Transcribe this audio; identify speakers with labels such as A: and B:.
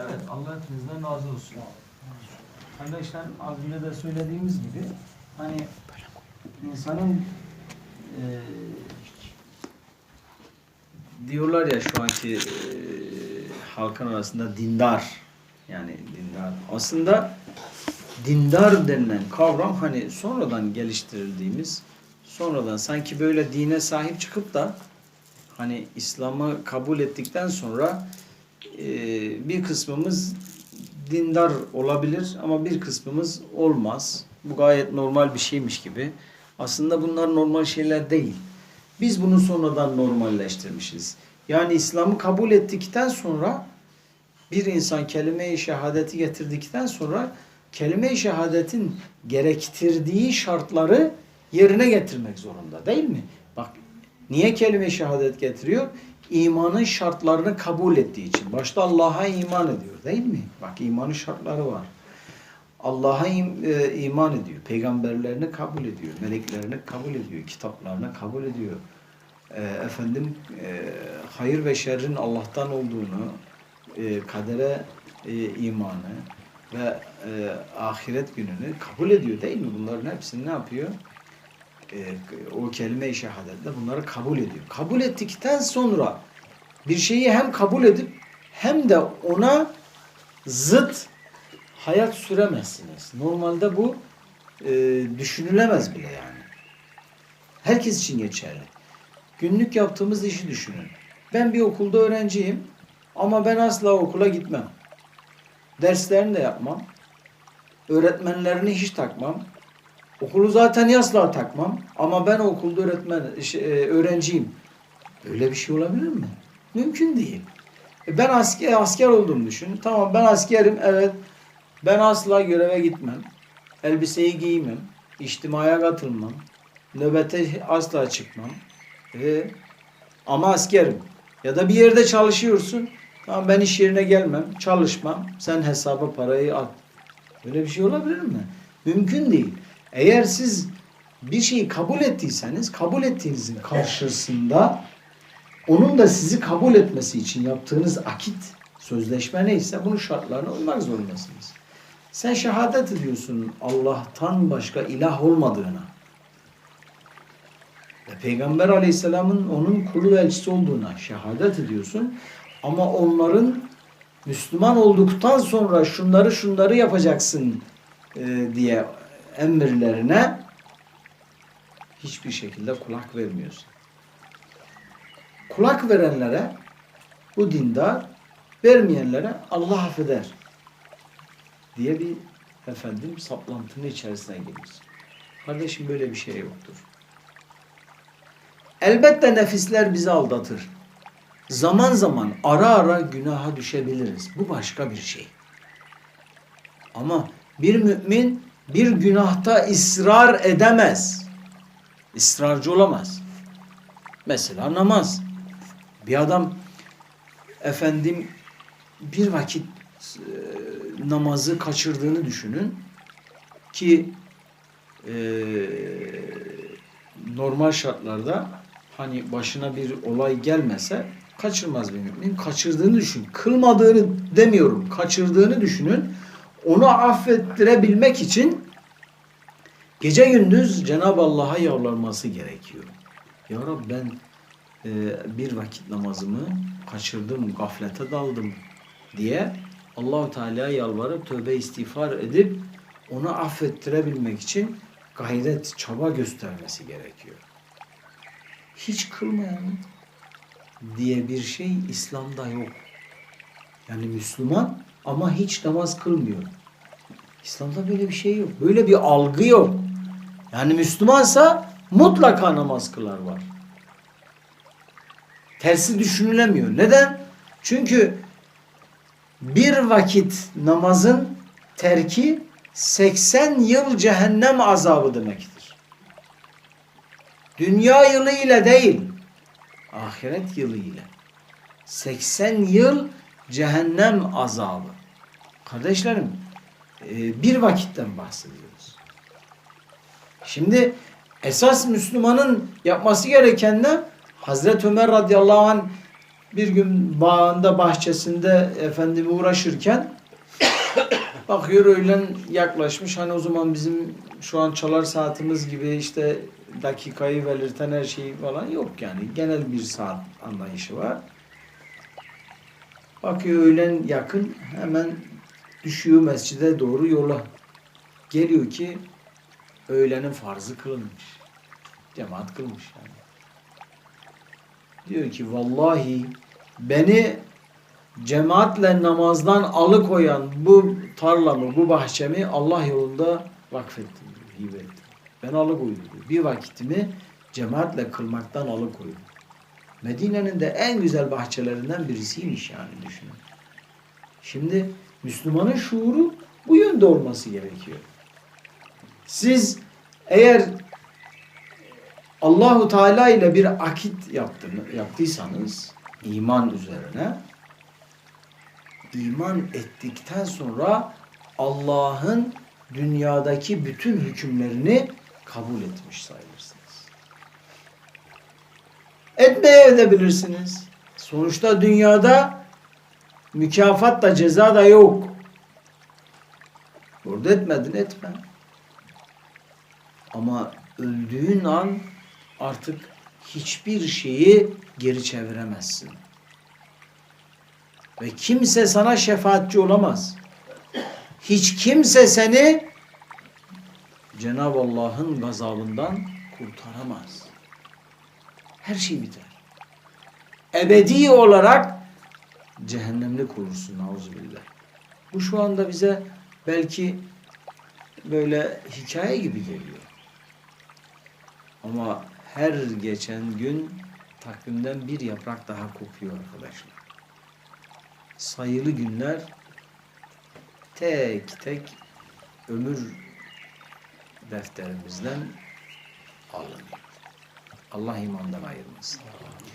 A: Evet Allah hepinizden razı olsun. Kardeşler az önce de söylediğimiz gibi hani insanın e, diyorlar ya şu anki e, halkın arasında dindar yani dindar. Aslında dindar denilen kavram hani sonradan geliştirildiğimiz sonradan sanki böyle dine sahip çıkıp da hani İslam'ı kabul ettikten sonra bir kısmımız dindar olabilir ama bir kısmımız olmaz. Bu gayet normal bir şeymiş gibi. Aslında bunlar normal şeyler değil. Biz bunu sonradan normalleştirmişiz. Yani İslam'ı kabul ettikten sonra bir insan kelime-i şehadeti getirdikten sonra kelime-i şehadetin gerektirdiği şartları yerine getirmek zorunda değil mi? Bak niye kelime-i şehadet getiriyor? İmanın şartlarını kabul ettiği için. Başta Allah'a iman ediyor değil mi? Bak imanın şartları var. Allah'a im- e, iman ediyor. Peygamberlerini kabul ediyor. Meleklerini kabul ediyor. Kitaplarını kabul ediyor. E, efendim e, hayır ve şerrin Allah'tan olduğunu, e, kadere e, imanı ve e, ahiret gününü kabul ediyor değil mi? Bunların hepsini ne yapıyor? E, o kelime-i şehadetle bunları kabul ediyor. Kabul ettikten sonra bir şeyi hem kabul edip hem de ona zıt hayat süremezsiniz. Normalde bu e, düşünülemez bile yani. Herkes için geçerli. Günlük yaptığımız işi düşünün. Ben bir okulda öğrenciyim ama ben asla okula gitmem. Derslerini de yapmam. Öğretmenlerini hiç takmam. Okulu zaten asla takmam ama ben okulda öğretmen şey, e, öğrenciyim. Böyle bir şey olabilir mi? Mümkün değil. E, Ben asker asker olduğumu düşün. Tamam ben askerim evet. Ben asla göreve gitmem. Elbiseyi giymem. içtimaya katılmam. Nöbete asla çıkmam. E, ama askerim. Ya da bir yerde çalışıyorsun. Tamam ben iş yerine gelmem. Çalışmam. Sen hesaba parayı at. Böyle bir şey olabilir mi? Mümkün değil. Eğer siz bir şeyi kabul ettiyseniz kabul ettiğinizin karşısında onun da sizi kabul etmesi için yaptığınız akit, sözleşme neyse bunun şartlarına uymak zorundasınız. Sen şehadet ediyorsun Allah'tan başka ilah olmadığına. Ve Peygamber aleyhisselamın onun kulu elçisi olduğuna şehadet ediyorsun. Ama onların Müslüman olduktan sonra şunları şunları yapacaksın e, diye emirlerine hiçbir şekilde kulak vermiyorsun. Kulak verenlere bu dindar, vermeyenlere Allah affeder diye bir efendim saplantının içerisine giriyoruz. Kardeşim böyle bir şey yoktur. Elbette nefisler bizi aldatır. Zaman zaman ara ara günaha düşebiliriz. Bu başka bir şey. Ama bir mümin bir günahta ısrar edemez. İsrarcı olamaz. Mesela namaz. Bir adam efendim bir vakit e, namazı kaçırdığını düşünün ki e, normal şartlarda hani başına bir olay gelmese kaçırmaz bir mümin. Kaçırdığını düşün. Kılmadığını demiyorum. Kaçırdığını düşünün. Onu affettirebilmek için gece gündüz Cenab-ı Allah'a yalvarması gerekiyor. Ya Rab ben e, bir vakit namazımı kaçırdım, gaflete daldım diye Allahu Teala'ya yalvarıp tövbe istiğfar edip onu affettirebilmek için gayret, çaba göstermesi gerekiyor. Hiç kılmayan diye bir şey İslam'da yok. Yani Müslüman ama hiç namaz kılmıyor. İslam'da böyle bir şey yok. Böyle bir algı yok. Yani Müslümansa mutlaka namaz kılar var. Tersi düşünülemiyor. Neden? Çünkü bir vakit namazın terki 80 yıl cehennem azabı demektir. Dünya yılı ile değil, ahiret yılı ile. 80 yıl cehennem azabı. Kardeşlerim, e, bir vakitten bahsediyoruz. Şimdi esas Müslümanın yapması gereken ne? Hazreti Ömer radıyallahu anh bir gün bağında bahçesinde efendim uğraşırken bakıyor öğlen yaklaşmış. Hani o zaman bizim şu an çalar saatimiz gibi işte dakikayı belirten her şey falan yok yani. Genel bir saat anlayışı var. Bakıyor öğlen yakın hemen düşüyor mescide doğru yola. Geliyor ki öğlenin farzı kılınmış. Cemaat kılmış yani. Diyor ki vallahi beni cemaatle namazdan alıkoyan bu tarlamı, bu bahçemi Allah yolunda vakfettim diyor, hibe. Ben alıkoydum diyor. Bir vakitimi cemaatle kılmaktan alıkoydum. Medine'nin de en güzel bahçelerinden birisiymiş yani düşünün. Şimdi Müslümanın şuuru bu yönde olması gerekiyor. Siz eğer Allahu Teala ile bir akit yaptıysanız iman üzerine iman ettikten sonra Allah'ın dünyadaki bütün hükümlerini kabul etmiş sayılırsınız. Etmeye edebilirsiniz. Sonuçta dünyada mükafat da ceza da yok. Burada etmedin etme. Ama öldüğün an artık hiçbir şeyi geri çeviremezsin. Ve kimse sana şefaatçi olamaz. Hiç kimse seni Cenab-ı Allah'ın gazabından kurtaramaz. Her şey biter. Ebedi olarak cehennemlik olursun nauzubillah. Bu şu anda bize belki böyle hikaye gibi geliyor. Ama her geçen gün takvimden bir yaprak daha kopuyor arkadaşlar. Sayılı günler tek tek ömür defterimizden alınıyor. Allah imandan ayırmasın.